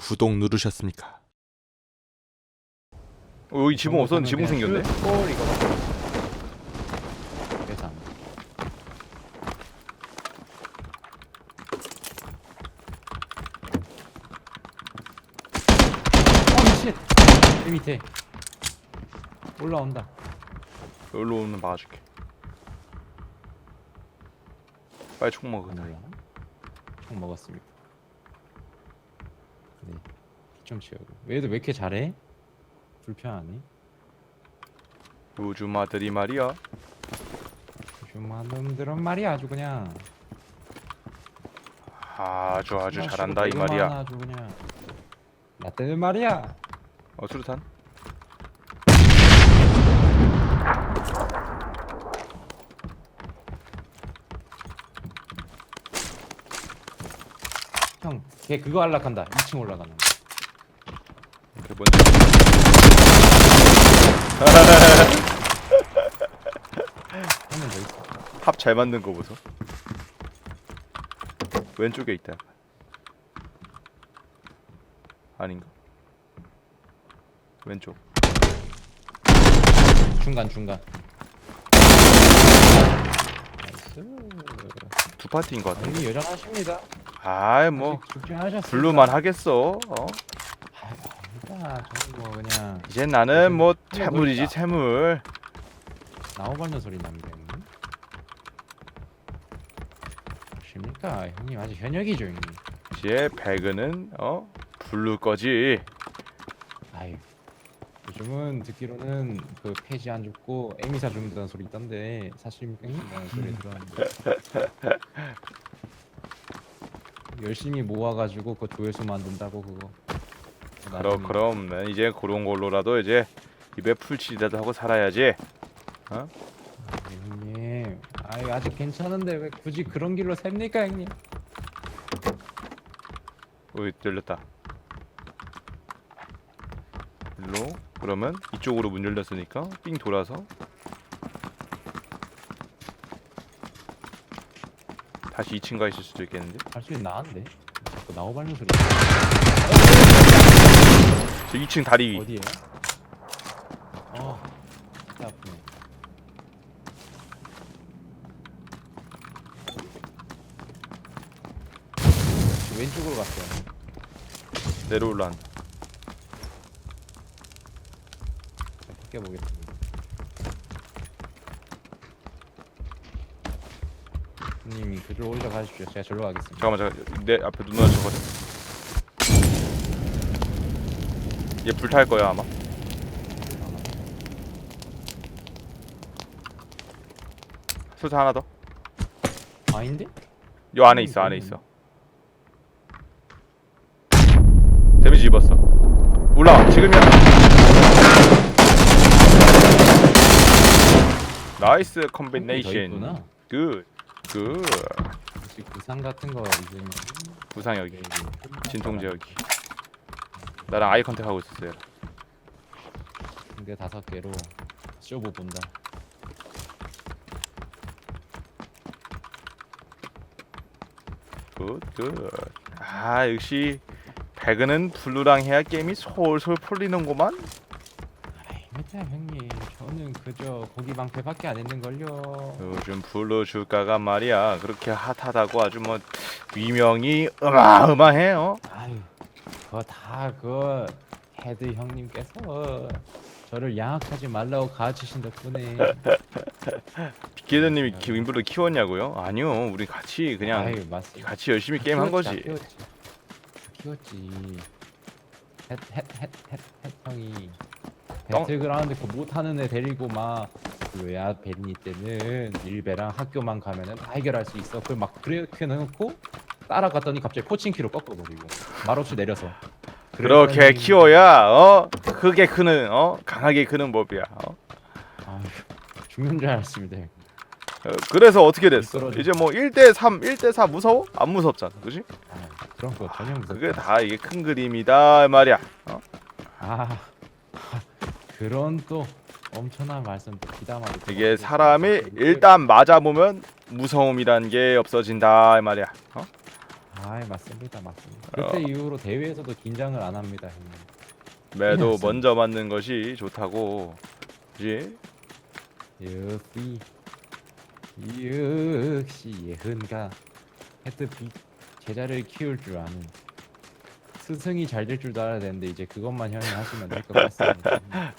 구독 누르셨습니까? 어, 여기 지붕 없었는데 지붕 생겼네. 골 이거 봐. 계산. 어 미친. 밑에 올라온다. 여기로 오면 막아줄게. 빨리 총 먹어. 안 올라나? 총 먹었습니다. 네. 피좀 치우고. 얘도 왜 이렇게 잘해? 불편하네. 요즘 아들이 말이야. 요즘한 놈들은 말이야 아주 그냥. 아주 아주 잘한다 이 말이야. 아주 그냥. 나 때는 말이야. 어 수류탄? 걔 그거 할락한다. 2층 올라가는. 거. 그 뭔지. 한명 더 있어. 탑잘 만든 거 보소. 왼쪽에 있다. 아닌가? 왼쪽. 중간 중간. 두 파티인 것 같아. 형님 여전하십니다. 아이 뭐 아직 죽지 않으셨습니다. 블루만 하겠어. 어? 아닙니다. 저는 뭐 그냥 이제 나는 뭐 채물이지. 채물. 나오발는 소리 납니다. 형님. 십니까 형님 아직 현역이죠 형님. 이제 배그는 어 블루 거지. 요즘은 듣기로는 그 폐지 안 죽고 에미사 죽는다는 소리 있던데 사실입니까 형님? 라는 소리 들었는데 열심히 모아가지고 그 조회수 만든다고 그거 그럼 그럼 난 이제 그런 걸로라도 이제 입에 풀칠이라도 하고 살아야지. 아, 형님 아유 아직 괜찮은데 왜 굳이 그런 길로 셉니까 형님 어이 열렸다. 일로 그러면 이쪽으로 문 열렸으니까 삥 돌아서 다시 2층 가 있을 수도 있겠는데. 할수 있나는데 자꾸 나오발는 소리 저 2층 다리 위. 어디에요? 어 진짜 아프네 왼쪽으로 갔어요 내려 올라간다. 바뀌어보겠습니다 형님이 그쪽으로 올라가십시오 제가 절로 가겠습니다 잠깐만 잠깐 내 앞에 눈 마주거든. 얘 불 탈 거야 아마. 수타 하나 더. 아닌데? 요 안에 있어 안에 있어. 데미지 입었어. 올라와 지금이야. 나이스 더 콤비네이션. 굿. 굿. 혹시 구상 같은 거 있으면 부상 여기. 진통제 여기. 나랑 아이 컨택 하고 있었어요. 근데 다섯 개로 쇼부 본다 굿, 굿. 아, 역시 배그는 블루랑 해야 게임이 솔솔 풀리는구만. 아닙니다 형님 저는 그저 고기 방패밖에 안 했는걸요 요즘 블루 주가가 말이야 그렇게 핫하다고 아주 뭐 위명이 어마어마해요. 아유 그거 다 그 헤드 형님께서 저를 양악하지 말라고 가르치신 덕분에 키- 윈블루 키웠냐고요? 아니요, 우리 같이 그냥 아유 맞습니다 같이 열심히 게임 한 키웠지, 거지. 키웠지 키웠지 헷헷헷헷 형이 똥. 배틀그라운드 그 못하는 애 데리고 막 블루야 베리니 때는 일베랑 학교만 가면은 다 해결할 수 있어 그걸 막 그렇게 해놓고 따라갔더니 갑자기 코칭키로 꺾어버리고 말없이 내려서 그렇게 키워야 어 크게 크는 어 강하게 크는 법이야. 어? 아유, 죽는 줄 알았습니다 어, 그래서 어떻게 됐어? 미끄러져. 이제 뭐 1대 3, 1대 4 무서워? 안 무섭잖아, 그지? 아, 그런 거 전혀 무섭지 그게 다 이게 큰 그림이다 말이야. 어? 아 그런 또 엄청난 말씀 또 기담아도 이게 사람이 일단 맞아 보면 무서움이란 게 없어진다 이 말이야. 어? 아 맞습니다 맞습니다. 어. 그때 이후로 대회에서도 긴장을 안 합니다 형님. 매도. 먼저 맞는 것이 좋다고. 그지? 역시 역시 예흔가 하여튼 비 제자를 키울 줄 아는 스승이 잘 될 줄도 알아야 되는데 이제 그것만 형이 하시면 될 것 같습니다.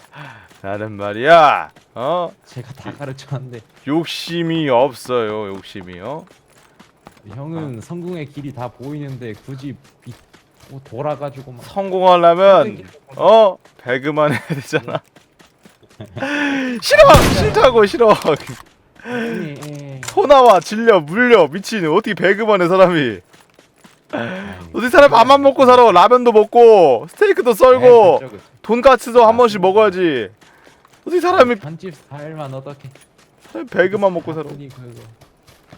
나는 말이야. 어? 제가 다 가르쳤는데 욕심이 없어요. 욕심이요. 형은 아. 성공의 길이 다 보이는데 굳이 비, 뭐 돌아가지고 막 성공하려면 어 배그만 해야 되잖아. 싫어 싫다고 싫어. 예, 예. 소나와 질려 물려 미친 어떻게 배그만 해 사람이. 어떻게 사람 밥만 먹고 살아 라면도 먹고 스테이크도 썰고 네. 돈까스도 한 번씩. 먹어야지. 어떻게 사람이 편집 스타일만 어떻게 배그만 먹고 살아. 그거.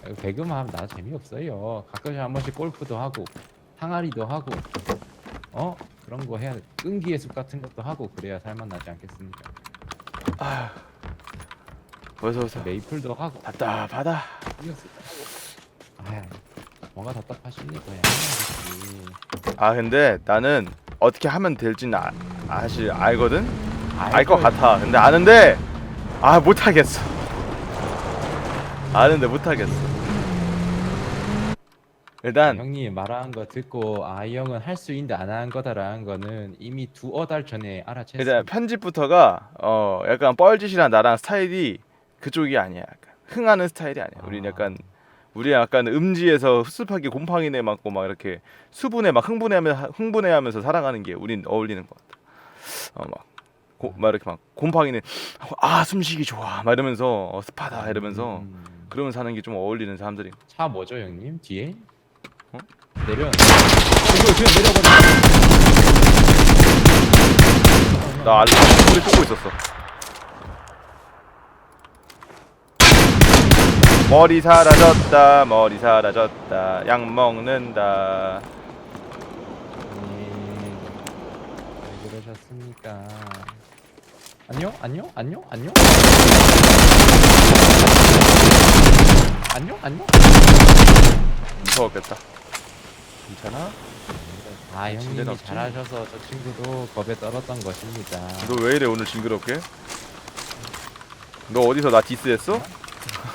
아이고, 배그만 하면 나 재미없어요. 가끔씩 한 번씩 골프도 하고 항아리도 하고 어 그런 거 해야 돼. 끈기의 숲 같은 것도 하고 그래야 살만 나지 않겠습니까? 아. 어서 어서. 메이플도 하고 답답하다. 아 뭐가 답답하십니까? 양념이지. 아 근데 나는 어떻게 하면 될지는 아, 사실 알거든. 알 것. 같아. 근데 아는데 아 못하겠어. 아는데 못하겠어. 일단 형님 말한 거 듣고 아 이 형은 할 수 있는데 안 하는 거다라는 거는 이미 두어 달 전에. 일단 편집부터가 어 약간 뻘짓이랑 나랑 스타일이 그쪽이 아니야. 약간 흥하는 스타일이 아니야. 우린 아. 약간 우리 약간 음지에서 흡습하기 곰팡이네 맞고 막 이렇게 수분에 막 흥분해하면 흥분해하면서 살아가는 게 우린 어울리는 것 같아. 어막 막 이렇게 막 곰팡이는 아 숨쉬기 좋아 막 이러면서 어, 습하다 이러면서 음. 그러면 사는 게 좀 어울리는 사람들이. 차 뭐죠 형님? 뒤에? 어? 내려. 이거 그냥 내려버려. 나 알람 소리 끄고 있었어. 머리 사라졌다 머리 사라졌다 약 먹는다 음, 왜 그러셨습니까? 안녕? 안녕? 안녕? 안녕? 안녕? 안녕? 무서웠겠다 괜찮아? 아 진짜 형님이? 잘하셔서 저 친구도 겁에 떨었던 것입니다. 너 왜 이래 오늘 징그럽게? 너 어디서 나 디스했어?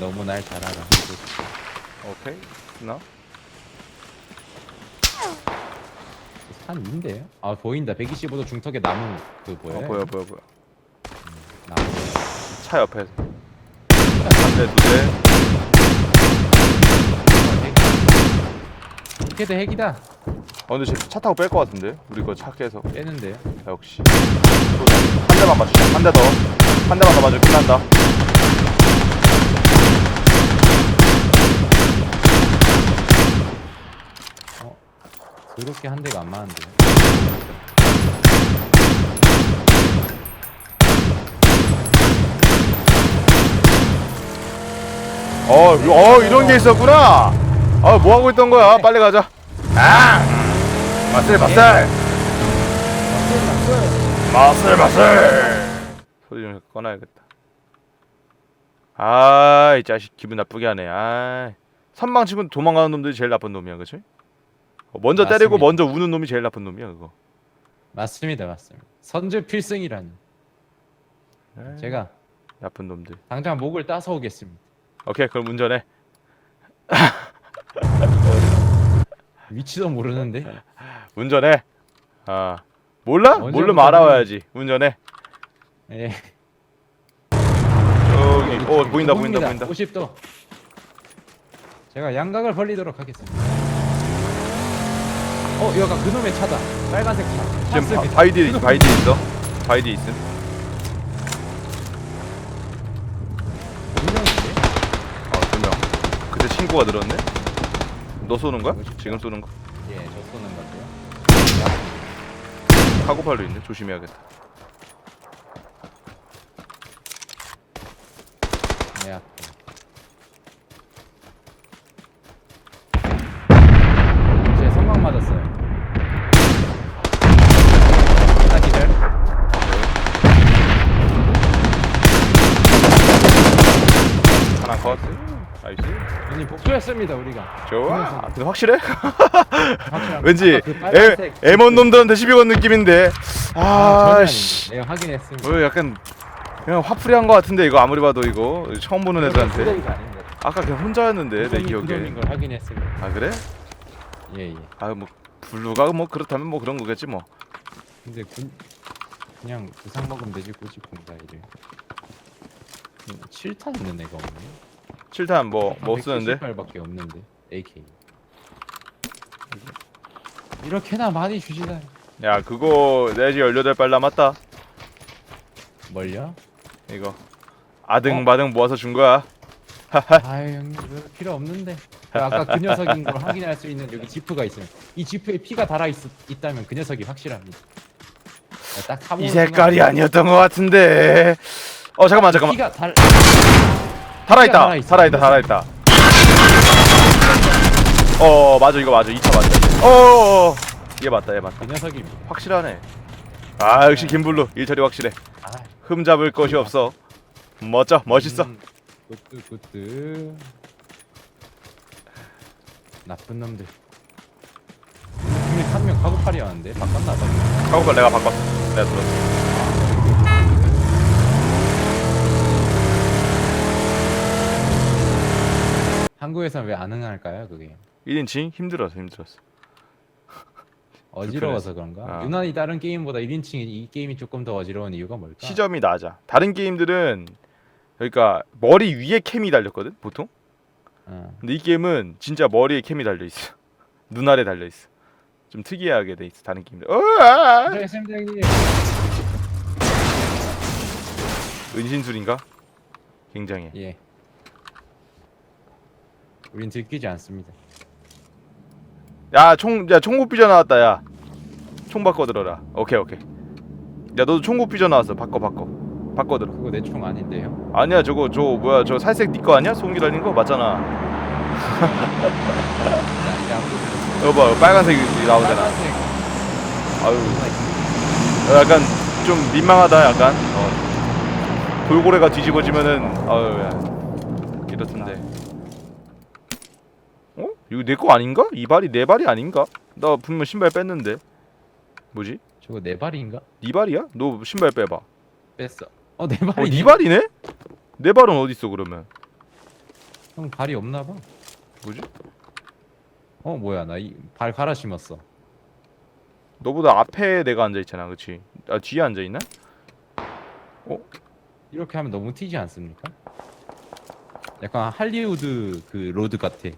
너무 날 잘 알아. 오케이 나? 산 인데요? 아 보인다. 125도 중턱에 나무 그 어, 보여요? 보여 보여 보여 나무. 차 옆에 한대 두대 이렇게도 핵이다. 어 근데 쟤차 타고 뺄 것 같은데 우리 거 차 깨서 빼는데요. 역시 한 대만 맞추자 한 대 더 한 대만 더 맞으면 끝난다 그렇게 한 대가 안 맞는데. 어, 어 이런 게 있었구나. 아, 뭐 하고 있던 거야? 빨리 가자. 아, 마슬 마슬. 마슬 마슬. 소리 좀 꺼놔야겠다. 아, 이 자식 기분 나쁘게 하네. 아, 선망 치고 도망가는 놈들이 제일 나쁜 놈이야, 그렇지? 먼저 때리고 맞습니다. 먼저 우는 놈이 제일 나쁜 놈이야, 그거. 맞습니다, 맞습니다. 선제 필승이란 에이, 제가 나쁜 놈들. 당장 목을 따서 오겠습니다. 오케이, 그럼 운전해. 위치도 모르는데. 운전해. 아, 몰라? 언제부터 모르면 알아와야지. 운전해. 예. 저기, 어 보인다 보인다 보인다. 50도. 제가 양각을 벌리도록 하겠습니다. 어, 여기가 그놈의 차다. 빨간색 차. 지금. 바, 바이디 바이디 있어? 바이디 있음. 분명인데? 어두 명. 그때 친구가 늘었네. 너 쏘는 거야? 지금 쏘는 거? 예, 저 쏘는 건데요. 카고팔도 있네. 조심해야겠다. 내 앞에. 제 성광 맞았어요. 하나 기절. 하나 컷. 나이스. 아니 복수했습니다 우리가. 좋아. 근데 확실해? 확실합니다. 왠지 아까 그 에, 빨간색 에몬 놈들한테 시비 건 느낌인데. 아, 아씨. 아닙니다. 내가 확인했습니다. 어, 약간 그냥 화풀이한 것 같은데 이거 아무리 봐도 이거 처음 보는 애들한테. 아닙니다. 아까 그냥 혼자였는데 내 기억에. 걸 확인했습니다. 아 그래? 예예. 아 뭐 블루가 뭐 그렇다면 뭐 그런 거겠지 뭐. 근데 그, 그냥 부상 먹으면 되지 굳이 공사이를. 7탄 있는 애가 없네. 7탄 뭐 뭐 쓰는데? 178밖에 없는데 AK. 이렇게나 많이 주시다. 야 그거 내지 18발 남았다. 뭘요? 이거 어? 아등바등 모아서 준 거야. 아유 형님 그거 필요 없는데. 그 아까 그 녀석인 걸 확인할 수 있는 여기 지프가 있어요. 이 지프에 피가 달아 있, 있다면 그 녀석이 확실합니다. 딱 타보는 이 색깔이 아니었던 것 같은데. 어 잠깐만 잠깐만. 피가 달 살아있다. 살아있어. 살아있다. 살아있다. 어 맞아 이거 맞아 2차 맞아. 어얘 맞다 얘 맞다. 그 녀석이 확실하네. 아 역시 김블루 일처리 확실해. 아 흠 잡을 것이 없어. 멋져 멋있어. 음, 굿드 굿드 나쁜 놈들 근데 한명 카고팔이었는데 바꿨나 봐 카고팔 내가 바꿨어. 내가 들었어. 한국에선 왜안 응할까요 그게 1인칭 힘들어서 힘들었어. 어지러워서 그런가 아. 유난히 다른 게임보다 1인칭이 이 게임이 조금 더 어지러운 이유가 뭘까 시점이 낮아. 다른 게임들은 그러니까 머리 위에 캠이 달렸거든 보통. 어. 근데 이 게임은 진짜 머리에 캠이 달려 있어. 눈 아래 달려 있어. 좀 특이하게 돼 있어 다른 게임들. 으아! 네, 쌤장님 은신술인가? 굉장해. 예 우린 들키지 않습니다 야, 총, 야, 총구 삐져 나왔다, 야. 총 바꿔 들어라. 오케이, 오케이. 야, 너도 총구 삐져 나왔어. 바꿔, 바꿔. 바꿔 들어. 그거 내 총 아닌데요 아니야, 저거, 저 뭐야, 저 살색 네거 아니야? 송기 달린 거 맞잖아. 여봐, 빨간색이 나오잖아. 빨간색 아유, 어, 약간 좀 민망하다, 약간. 어. 돌고래가 뒤집어지면은, 아유, 야. 이렇던데. 어? 이거 내 거 아닌가? 이 발이 내 발이 아닌가? 나 분명 신발 뺐는데. 뭐지? 저거 내 발인가? 네 발이야? 너 신발 빼봐. 뺐어 어내 어, 발이 네 발이네? 내 발은 어디 있어 그러면? 형 발이 없나 봐 뭐지? 어 뭐야 나이발 갈아 심었어 너보다 앞에 내가 앉아 있잖아, 그렇지? 아 뒤에 앉아 있나? 이렇게 하면 너무 튀지 않습니까? 약간 할리우드 그 로드 같아.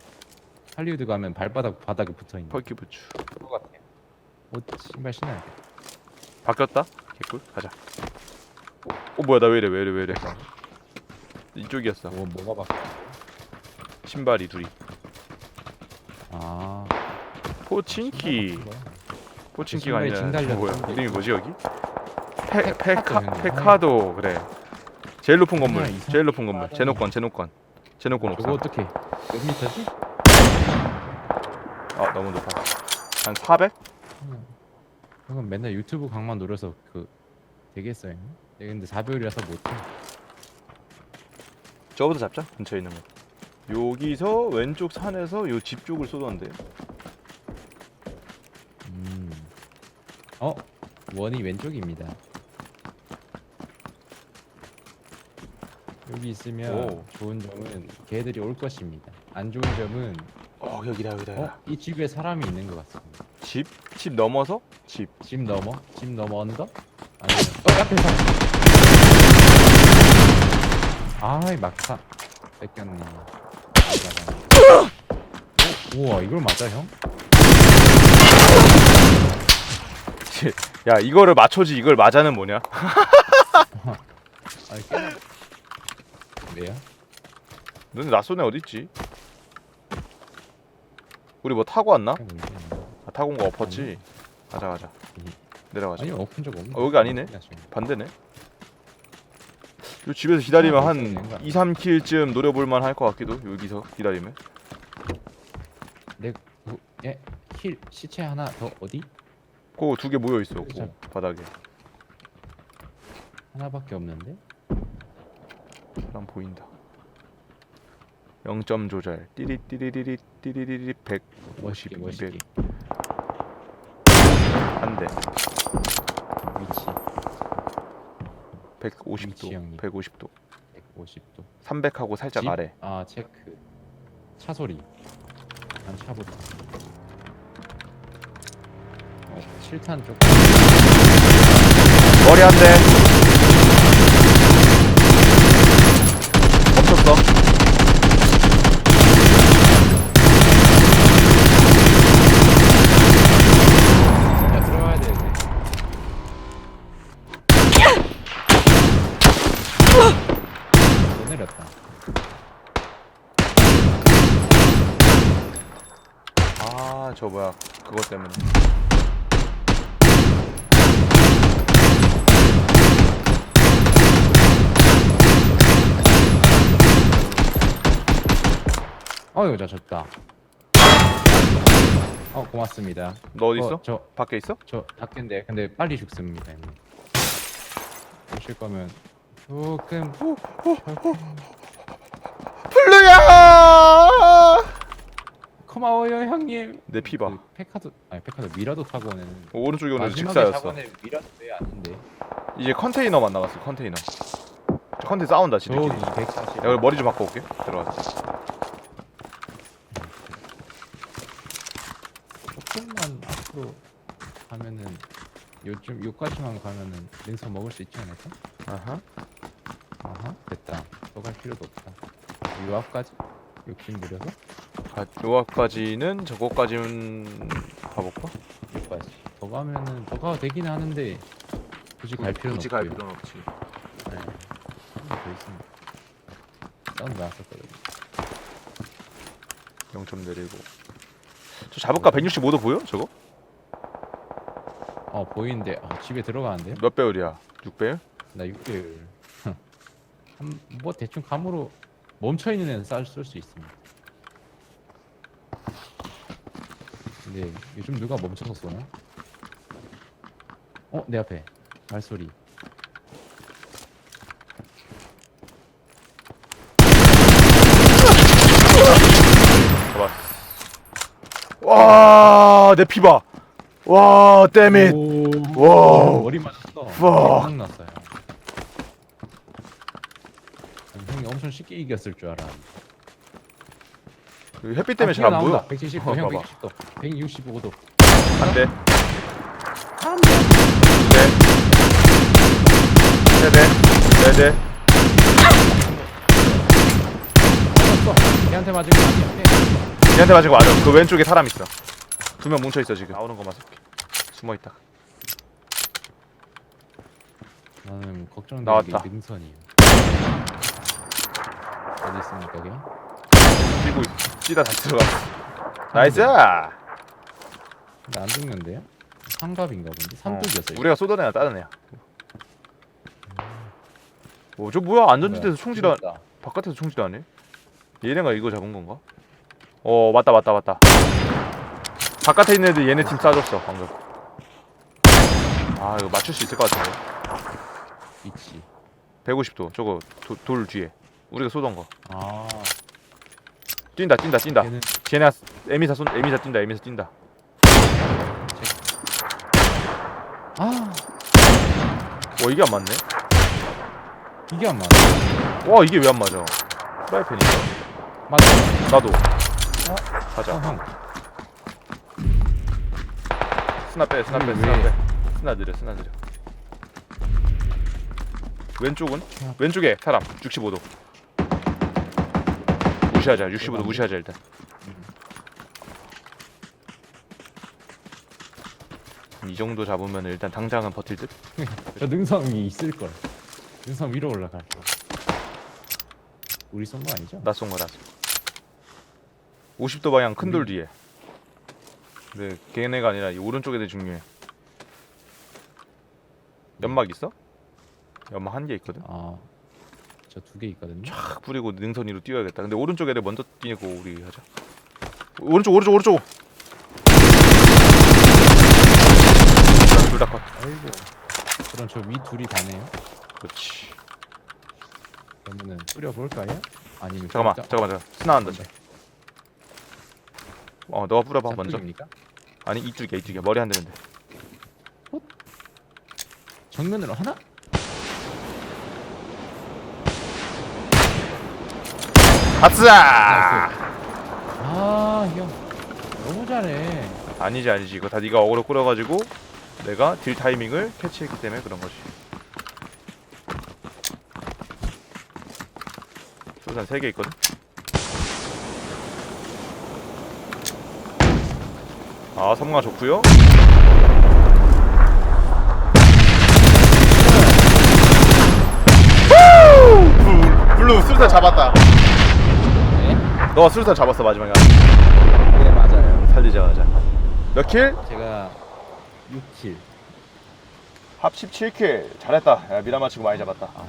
할리우드 가면 발바닥 바닥에 붙어 있는 펄키 부츠. 거 같아. 옷 신발 신어야 돼. 바뀌었다? 개꿀. 가자. 어, 어 뭐야 나 왜 이래 왜 이래 왜 이래? 이쪽이었어. 뭐 뭐가 바뀌어? 신발이 둘이. 아. 포친키. 포친키가 신발에 아니라. 뭐야? 이름이 뭐지 여기? 페 페- 페카 페카도 페카도 그래. 제일 높은 건물. 이상- 제일 높은 건물. 제노권 제노권. 제노권 저거 옥상. 어떻게 몇 미터지? 아 너무 높아. 한 400? 이건 맨날 유튜브 강만 노려서 그 되겠어요. 내가 근데 4배율이라서 못해. 저거부터 잡자. 근처에 있는 거. 여기서 왼쪽 산에서 요 집 쪽을 쏘던데. 음. 어? 원이 왼쪽입니다. 여기 있으면 오. 좋은 점은 개들이 올 것입니다. 안 좋은 점은 어 여기다 여기다. 어? 이 집에 사람이 있는 것 같습니다. 집? 집 넘어서? 집. 집 넘어? 집 넘어 언더? 아니면 어 앞에 사람. 아이 막사 뺏겼네. 어? 우와 이걸 맞아 형? 야 이거를 맞춰지 이걸 맞아는 뭐냐? 아니 깨. 왜요? 너네 낯선애 어딨지? 우리 뭐 타고 왔나? 아, 타고 온 거 엎었지? 가자 가자 내려가자 아니 엎은 적 없는데. 어, 여기 아니네. 반대네 요 집에서 기다리면 아, 한 있었네, 뭔가. 2, 3킬쯤 노려볼만 할 것 같기도 여기서 기다리면 내 그, 예? 힐 시체 하나 더 어디? 그거 두개 모여 있어 그쵸. 그 바닥에 하나밖에 없는데? 사람 보인다 0점 조절. 띠리 띠리리리 띠리리리 100 멋있게 200. 멋있게 한 대. 위치 150도. 위치 형님. 150도. 150도 300하고 살짝 집? 아래. 아 체크 차 소리 난 차부터 어 7탄 쪽 머리 한 대. 멈췄어. 야 들어가야 돼 이제. 또 내렸다 아, 저 뭐야. 그것 때문에. 어이구 저 졌다 어 고맙습니다 너 어디 있어? 어, 저 밖에 있어? 저 닭인데 근데 빨리 죽습니다 형님 오실 거면 조금 블루야! 고마워요 형님 내 피 봐. 그 페카도 아니 페카도 미라도 타고 오는 오늘 마지막에 직사였어. 미라도 왜 아닌데 이제 컨테이너만 남았어. 컨테이너. 저 컨테이너 싸운다 지들끼리. 저기 240 야, 그럼 머리 좀 바꿔 올게. 들어가자. 조금만 앞으로 가면은 요즘 요까지만 가면은 린서 먹을 수 있지 않을까? 아하. 아하 됐다 더갈 필요도 없다 요 앞까지 욕심 부려서 가, 요 앞까지는 저거까지는 가볼까? 요까지 더 가면은 더 가도 되긴 하는데 굳이 갈 필요는 굳이 갈 없고요. 필요는 없지. 네. 더 있습니다 다운 나왔었거든요 0점 내리고. 저 잡을까? 165도 보여? 저거? 어 보이는데 아, 집에 들어가는데요? 몇 배율이야? 6배율? 나 6개월 뭐 대충 감으로 멈춰 있는 애는 쏠수 있습니다. 근데 요즘 누가 멈춰서 쏘나? 어, 내 앞에. 잡았어. 와, 내 피 봐. 와, 땜잇. 오, 와우. 머리 맞았어. fuck. 났어요. 형이 엄청 쉽게 이겼을 줄 알아. 그 햇빛 때문에 잘 안 보여. 170도, 어, 형 봐봐. 170도, 165도. 안 돼. 안 네. 네 대. 네 대. 맞았어. 걔한테 맞은 거 아니야? 얘한테 맞은 거 맞아. 그 왼쪽에 사람 있어. 두 명 뭉쳐 있어 지금. 나오는 거만 쏠게. 숨어 있다. 나는 걱정되는 나왔다. 게 능선이에요. 어디 있습니까, 여기? 뛰고 있- 뛰다 다시 들어갔어. 나이스. 근데 안 죽는데요? 삼갑인가 본데? 삼뚝이었어요. 우리가 쏘던 애나 다른 애야. 어, 저 뭐야 안전지대에서 총질 안 바깥에서 총질 안 해? 얘네가 이거 잡은 건가? 어 맞다 맞다 맞다. 바깥에 있는 애들 얘네 팀 쏴줬어 방금. 아 이거 맞출 수 있을 것 같은데. 있지. 150도 저거 도, 돌 뒤에 우리가 쏘던 거. 아, 뛴다 뛴다 뛴다. 걔는 쟤네 에미사 쏜 에미사 뛴다 에미사 뛴다. 아, 와 이게 안 맞네. 이게 안 맞아. 와 이게 왜 안 맞아? 프라이팬인가? 맞아. 나도. 어, 가자. 형. 스나 빼, 스나 빼, 왜? 스나 빼. 스나 느려, 스나 느려. 왼쪽은? 야. 왼쪽에 사람 65도. 무시하자. 65도 대박이네. 무시하자 일단. 이 정도 잡으면 일단 당장은 버틸 듯. 저 능성이 있을 걸. 능성 위로 올라갈 거. 우리 쏜 거 아니죠? 나쏜 거라. 50도 방향 큰돌 우리- 뒤에. 네, 걔네가 아니라 이 오른쪽 애들 중요해. 연막 있어? 연막 한 개 있거든. 아, 저 두 개 있거든요. 탁 뿌리고 능선 위로 뛰어야겠다. 근데 오른쪽 애들 먼저 뛰고 우리 하자. 오른쪽 오른쪽 오른쪽. 둘다 컷. 아이고. 그럼 저 위 둘이 가네요. 그렇지. 그러면은 뿌려 볼까요? 아니면 잠깐만 진짜- 잠깐만 잠깐만 스나한다 뭔데? 어 너가 뿌려봐 먼저 짝퉁입니까? 아니 이쪽이야 이쪽이야 머리 한 대면 돼 정면으로 하나? 아싸 아 형. 너무 잘해. 아니지 아니지. 이거 다 네가 어그로 끌어가지고 내가 딜 타이밍을 캐치했기 때문에 그런 거지. 수산 3개 있거든? 아 성공아 좋구요. 블- 블루 술사 잡았다. 네? 너가 술사 잡았어 마지막에. 네 맞아요. 살리자마자. 몇 킬? 제가 6킬. 합 17킬. 잘했다. 야 미라마 치고 많이 잡았다. 아